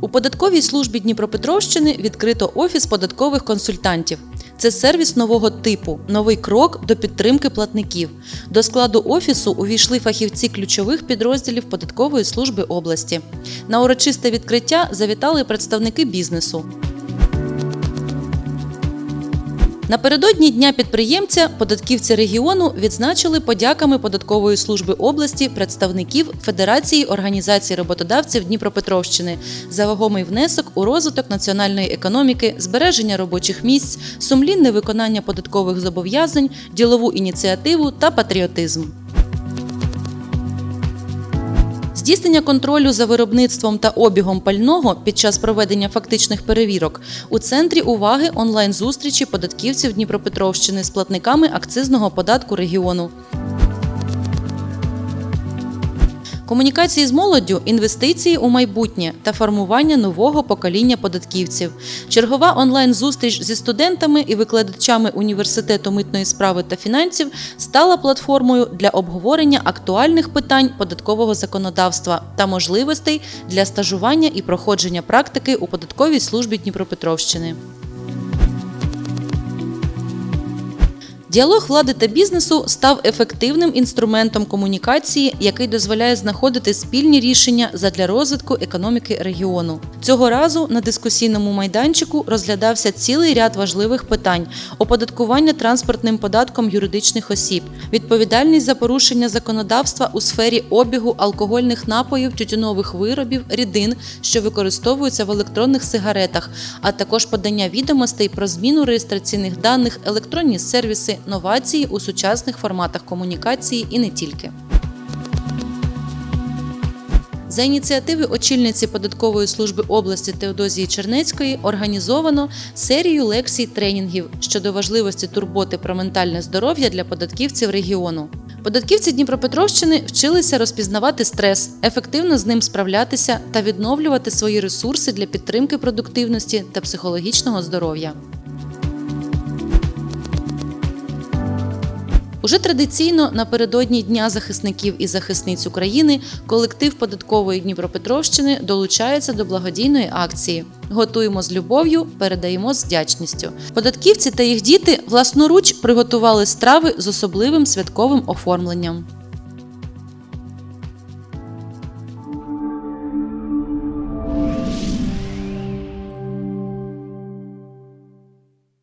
У податковій службі Дніпропетровщини відкрито офіс податкових консультантів. Це сервіс нового типу, новий крок до підтримки платників. До складу офісу увійшли фахівці ключових підрозділів податкової служби області. На урочисте відкриття завітали представники бізнесу. Напередодні дня підприємця податківці регіону відзначили подяками податкової служби області представників Федерації організацій роботодавців Дніпропетровщини за вагомий внесок у розвиток національної економіки, збереження робочих місць, сумлінне виконання податкових зобов'язань, ділову ініціативу та патріотизм. Здійснення контролю за виробництвом та обігом пального під час проведення фактичних перевірок у центрі уваги онлайн-зустрічі податківців Дніпропетровщини з платниками акцизного податку регіону. Комунікації з молоддю, інвестиції у майбутнє та формування нового покоління податківців. Чергова онлайн-зустріч зі студентами і викладачами університету митної справи та фінансів стала платформою для обговорення актуальних питань податкового законодавства та можливостей для стажування і проходження практики у податковій службі Дніпропетровщини. Діалог влади та бізнесу став ефективним інструментом комунікації, який дозволяє знаходити спільні рішення задля розвитку економіки регіону. Цього разу на дискусійному майданчику розглядався цілий ряд важливих питань: оподаткування транспортним податком юридичних осіб, відповідальність за порушення законодавства у сфері обігу алкогольних напоїв, тютюнових виробів, рідин, що використовуються в електронних сигаретах, а також подання відомостей про зміну реєстраційних даних, електронні сервіси, новації у сучасних форматах комунікації і не тільки. За ініціативи очільниці податкової служби області Теодозії Чернецької організовано серію лекцій тренінгів щодо важливості турботи про ментальне здоров'я для податківців регіону. Податківці Дніпропетровщини вчилися розпізнавати стрес, ефективно з ним справлятися та відновлювати свої ресурси для підтримки продуктивності та психологічного здоров'я. Уже традиційно напередодні Дня захисників і захисниць України колектив податкової Дніпропетровщини долучається до благодійної акції. Готуємо з любов'ю, передаємо з вдячністю. Податківці та їх діти власноруч приготували страви з особливим святковим оформленням.